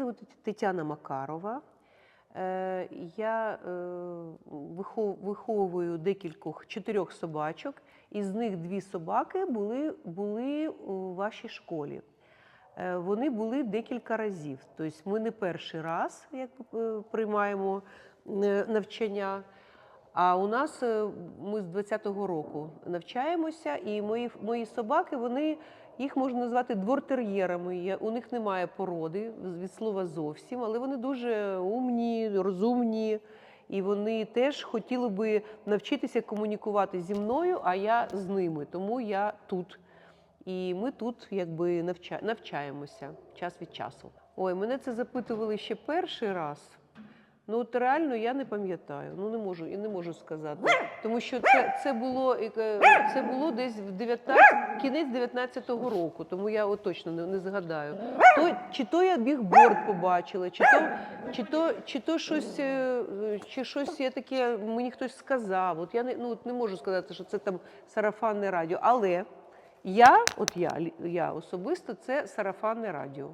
Мене Тетяна Макарова. Е, Я е, виховую декількох чотирьох собачок, із них дві собаки були, були у вашій школі. Е, Вони були декілька разів. Тобто ми не перший раз як приймаємо навчання. А у нас ми з 20-го року навчаємося, і мої, мої собаки, вони їх можна назвати двортер'єрами. У них немає породи від слова зовсім, але вони дуже умні, розумні. І вони теж хотіли би навчитися комунікувати зі мною, а я з ними. Тому я тут. І ми тут якби навча... навчаємося час від часу. Ой, мене це запитували ще перший раз. Ну от реально я не пам'ятаю. Ну не можу і не можу сказати. Тому що це, це було е, це було десь в 19, кінець 19-го року, тому я от точно не, не згадаю. То, чи то я бігборд побачила, чи то, чи то, чи то щось, е, чи щось я таке мені хтось сказав. От я не ну от не можу сказати, що це там сарафанне радіо. Але я, от я, я особисто, це сарафанне радіо.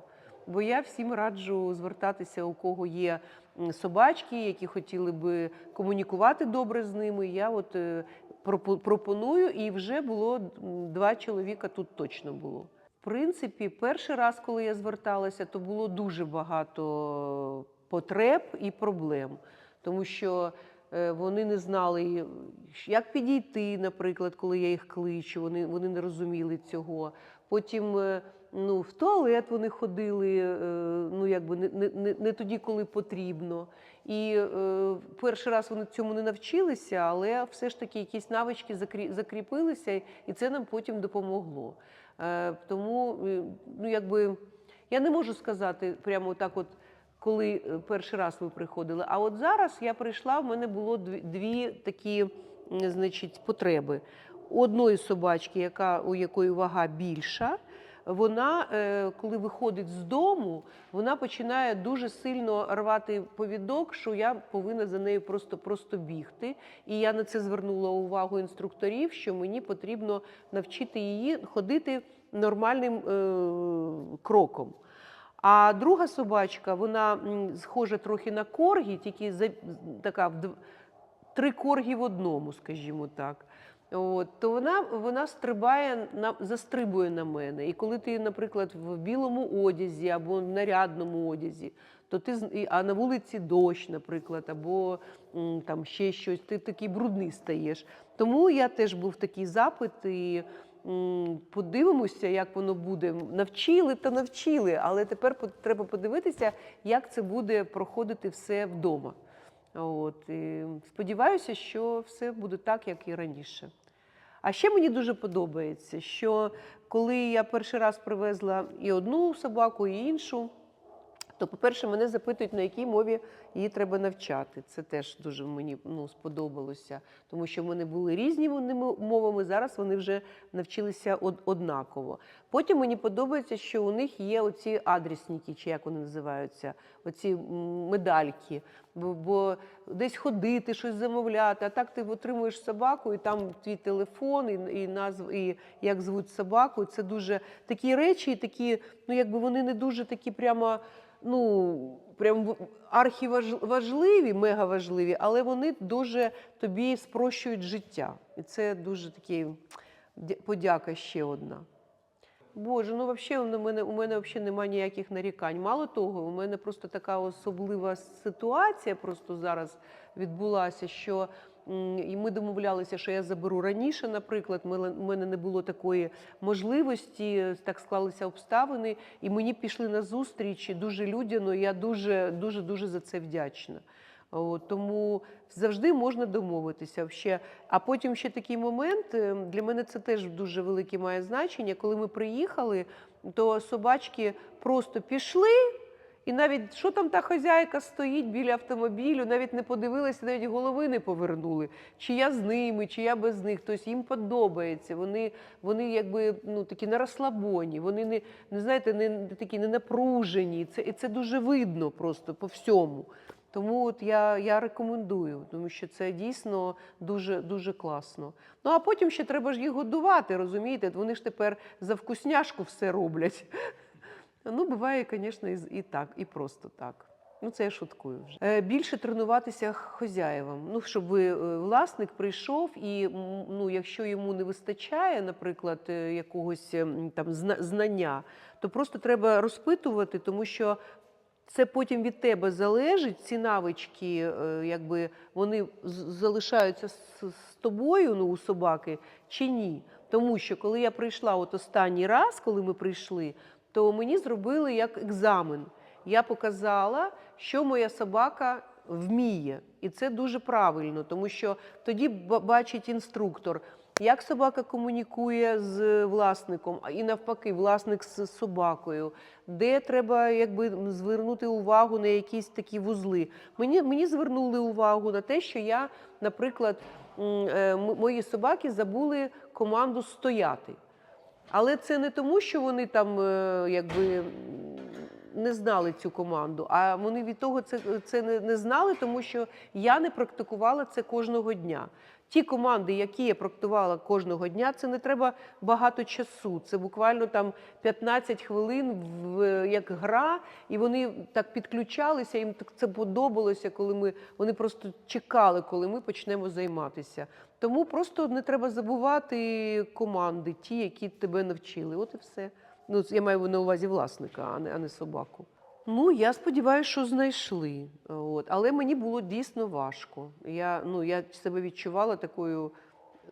Бо я всім раджу звертатися, у кого є собачки, які хотіли би комунікувати добре з ними. Я от е, пропоную, і вже було два чоловіка тут точно було. В принципі, перший раз, коли я зверталася, то було дуже багато потреб і проблем, тому що вони не знали, як підійти, наприклад, коли я їх кличу, вони, вони не розуміли цього. Потім е, ну, в туалет вони ходили, е, ну, якби не, не, не- тоді, коли потрібно. І е, перший раз вони цьому не навчилися, але все ж таки якісь навички закрі- закріпилися, і це нам потім допомогло. Е, тому, е, ну, якби, я не можу сказати прямо так, от, коли е, перший раз ви приходили. А от зараз я прийшла, в мене було дві, дві такі значить, потреби. Одної собачки, яка, у якої вага більша, вона, е, коли виходить з дому, вона починає дуже сильно рвати повідок, що я повинна за нею просто, просто бігти. І я на це звернула увагу інструкторів, що мені потрібно навчити її ходити нормальним е, кроком. А друга собачка, вона схожа трохи на коргі, тільки за, така три коргі в одному, скажімо так. От, то вона, вона стрибає на застрибує на мене. І коли ти, наприклад, в білому одязі або в нарядному одязі, то ти а на вулиці дощ, наприклад, або там ще щось, ти такий брудний стаєш. Тому я теж був такий запит і подивимося, як воно буде. Навчили та навчили, але тепер треба подивитися, як це буде проходити все вдома. От, і сподіваюся, що все буде так, як і раніше. А ще мені дуже подобається, що коли я перший раз привезла і одну собаку, і іншу, то, по-перше, мене запитують, на якій мові її треба навчати. Це теж дуже мені ну, сподобалося, тому що в мене були різні мовами, зараз вони вже навчилися однаково. Потім мені подобається, що у них є оці адресники, чи як вони називаються, оці медальки. Бо десь ходити, щось замовляти, а так ти отримуєш собаку, і там твій телефон, і, і назв, і як звуть собаку. Це дуже такі речі, такі, ну якби вони не дуже такі прямо. Ну, прям архіважливі, мегаважливі, але вони дуже тобі спрощують життя. І це дуже такий подяка ще одна. Боже, ну взагалі у мене, у мене взагалі немає ніяких нарікань. Мало того, у мене просто така особлива ситуація просто зараз відбулася, що і ми домовлялися, що я заберу раніше, наприклад, у мене не було такої можливості, так склалися обставини, і мені пішли на зустріч дуже людяно. Я дуже дуже дуже за це вдячна. Тому завжди можна домовитися. Ще. А потім ще такий момент, е, для мене це теж дуже велике має значення. Коли ми приїхали, то собачки просто пішли, і навіть що там та хазяйка стоїть біля автомобілю, навіть не подивилися, навіть голови не повернули. Чи я з ними, чи я без них. Тобто їм подобається. Вони, вони якби ну, такі на розслабоні, вони не, не знаєте, не не такі не напружені. Це, і це дуже видно просто по всьому. Тому от я, я рекомендую, тому що це дійсно дуже, дуже класно. Ну а потім ще треба ж їх годувати, розумієте? Вони ж тепер за вкусняшку все роблять. Ну, буває, звісно, і, так, і просто так. Ну, це я шуткую вже. Е, більше тренуватися хозяєвам. Ну, щоб е, власник прийшов і ну, якщо йому не вистачає, наприклад, е, якогось ем, там знання, то просто треба розпитувати, тому що це потім від тебе залежить. Ці навички, якби вони залишаються з тобою, ну, у собаки, чи ні. Тому що коли я прийшла от останній раз, коли ми прийшли, то мені зробили як екзамен. Я показала, що моя собака вміє. І це дуже правильно, тому що тоді бачить інструктор, як собака комунікує з власником, і навпаки, власник з собакою, де треба якби, звернути увагу на якісь такі вузли. Мені, мені звернули увагу на те, що я, наприклад, е, мої собаки забули команду стояти. Але це не тому, що вони там е, якби не знали цю команду, а вони від того це, це не, не знали, тому що я не практикувала це кожного дня. Ті команди, які я практикувала кожного дня, це не треба багато часу. Це буквально там 15 хвилин в, як гра, і вони так підключалися, їм так це подобалося, коли ми вони просто чекали, коли ми почнемо займатися. Тому просто не треба забувати команди, ті, які тебе навчили. От і все. Ну, я маю на увазі власника, а не, а не собаку. Ну, я сподіваюся, що знайшли. От. Але мені було дійсно важко. Я, ну, я себе відчувала такою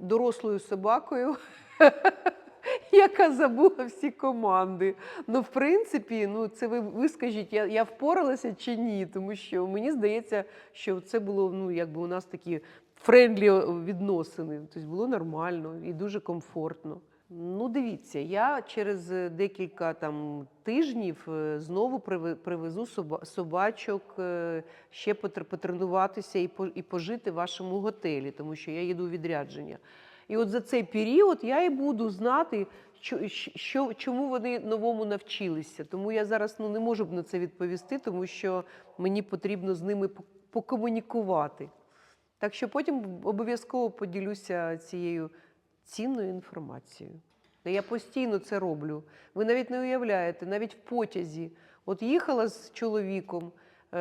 дорослою собакою, яка забула всі команди. Ну, в принципі, ну, це ви, ви скажіть, я, я впоралася чи ні? Тому що мені здається, що це було ну, якби у нас такі френдлі відносини. Тобто було нормально і дуже комфортно. Ну, дивіться, я через е, декілька там тижнів е, знову приве- привезу соба- собачок ще ще потренуватися і пожити в вашому готелі, тому що я їду у відрядження. І от за цей період я і буду знати, що, чому вони новому навчилися. Тому я зараз ну, не можу б на це відповісти, тому що мені потрібно з ними покомунікувати. Так що потім обов'язково поділюся цією цінною інформацією. Я постійно це роблю. Ви навіть не уявляєте, навіть в потязі. От їхала з чоловіком е,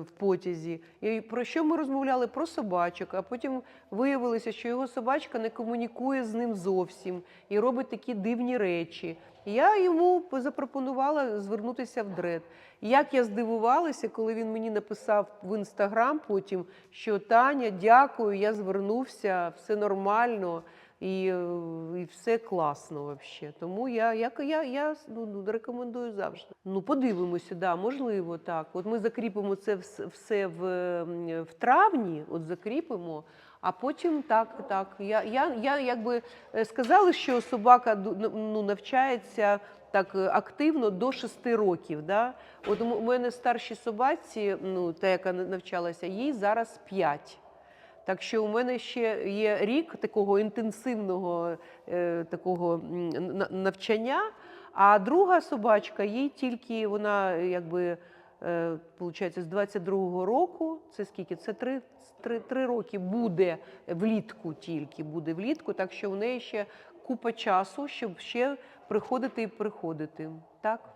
в потязі, і про що ми розмовляли? Про собачок, а потім виявилося, що його собачка не комунікує з ним зовсім і робить такі дивні речі. Я йому запропонувала звернутися в дред. Як я здивувалася, коли він мені написав в інстаграм потім, що Таня, дякую, я звернувся, все нормально і, е, і все класно взагалі. Тому я, я, я, я ну, ну, рекомендую завжди. Ну, подивимося, да, можливо, так. От ми закріпимо це все в, в травні, от закріпимо. А потім так, так. Я, я, я якби е, сказали, що собака ну, навчається так е, активно до 6 років. Да? От у мене старшій собаці, ну, та, яка навчалася, їй зараз 5. Так що у мене ще є рік такого інтенсивного е, такого навчання, а друга собачка, їй тільки вона якби. Е, Получається, з 22-го року, це скільки? Це три, три, три роки буде влітку тільки, буде влітку, так що в неї ще купа часу, щоб ще приходити і приходити. Так?